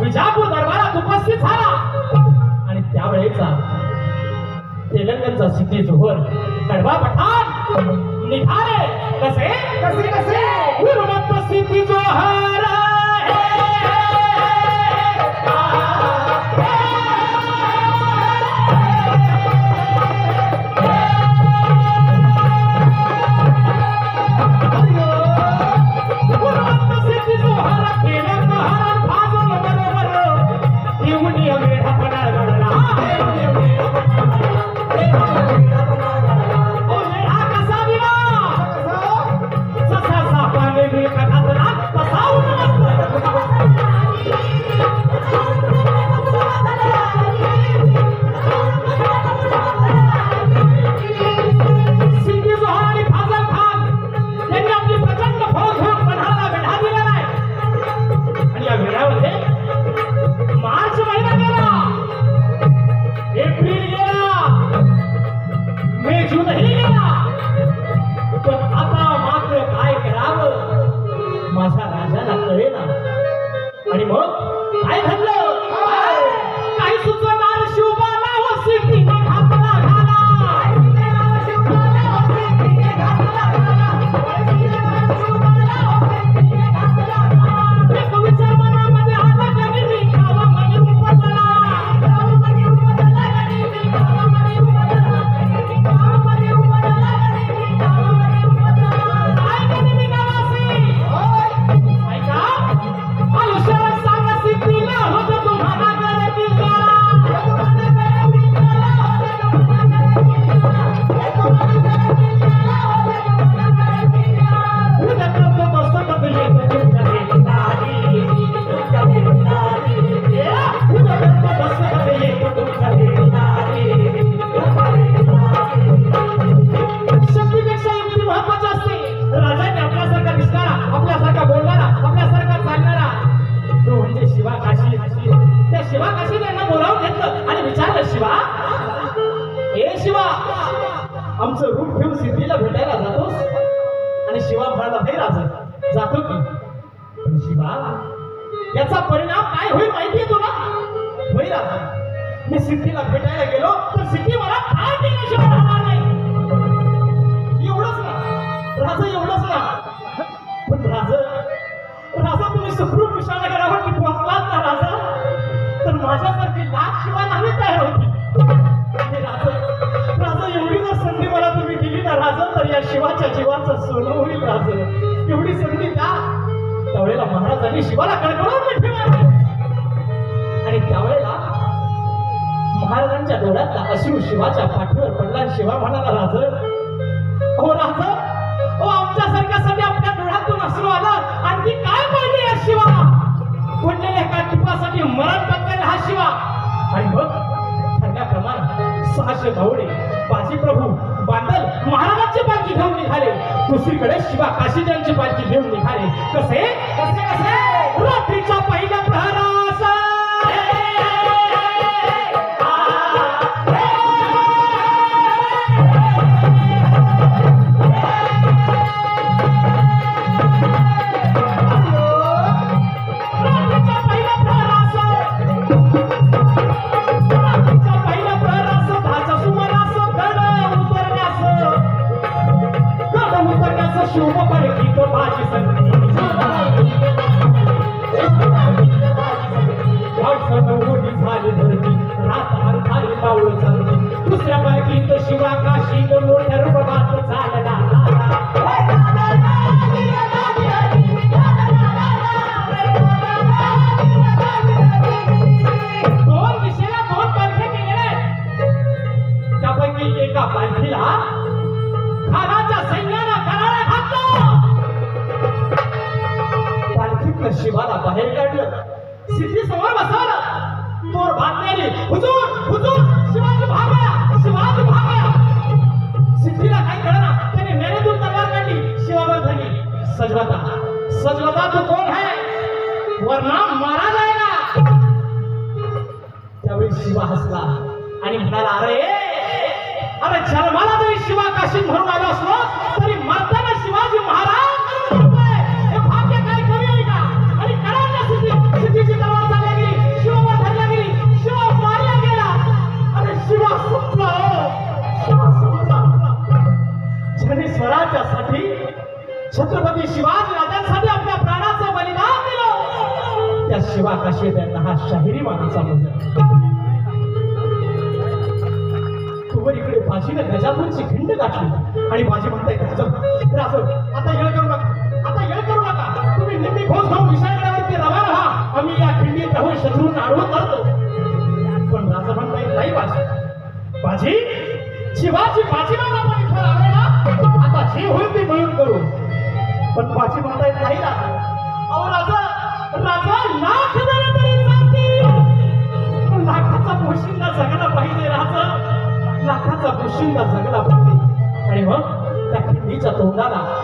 विजापूर दरबारात उपस्थित झाला. आणि त्यावेळेचा तेलंगणचा सिद्धी जोहर कडवा पठाण निघाले. कसे? कसे कसे? सिद्धी जोहर आणि त्या त्यांना बोलावून घेतलं आणि विचारलं शिवा हे शिवा आमचं रूप घेऊन सिद्धीला भेटायला जातोस? आणि शिवा म्हणाला हे राजा जातो की. शिवा याचा परिणाम काय होईल माहितीये तुला? होय राजा मी सिद्धीला भेटायला गेलो तर सिद्धी मला काय केल्याशिवाय राहणार नाही. एवढंच ना राजा एवढंच ना. पण राजा राजा तुम्ही सुखरूप विशाळगडावरती करा शिवाच्या जीवाचं सोनं होईल राज एवढी संधी द्या. त्यावेळेला महाराजांनी शिवाला कडकडून मिठी आणि त्यावेळेला महाराजांच्या डोळ्यातला अश्रू शिवाच्या पाठीवर पडला शिवा म्हणाला राज हो राज हो आमच्यासारख्यासाठी आपल्या डोळ्यातून अश्रू आला. आणखी काय पाहिजे या शिवा? पडलेल्या एका टिपासाठी मरण पत्करला हा शिवा. आणि मग ठरल्याप्रमाणे सहाशे भावडे बाजीप्रभू निघाले. दुसरीकडे शिवा काशीजांची पालखी घेऊन निघाले. कसे? कसे कसे? हसला. आणि म्हणाला अरे अरे जन्माला जरी शिवा काशी भरून आलो असलो तरी मरताना शिवाजी महाराज स्वराज्यासाठी छत्रपती शिवाजी राजांसाठी आपल्या प्राणाचं बलिदान दिलं त्या शिवाकाशी त्यांना हा शाहिरी मानाचा मुलगा. भाषेने गजापूरची खिंड गाठली. आणि भाजी म्हणताय राजव राजव आता येळ करू नका. आता येळ करू नका. तुम्ही नेहमी घोष खाऊन विशाळगडावरती रवा राहा. आम्ही या खिंडीत राहून शत्रूंना आडवत करतो. पण राजा म्हणताय नाही भाजी भाजी शिवाजी बाजीराव आपण इथं आता जे होईल ते मिळून करू. पण भाजी म्हणताय नाही राजा. शिंगा सांगला आणि मग त्या खिंडीच्या तोंडाला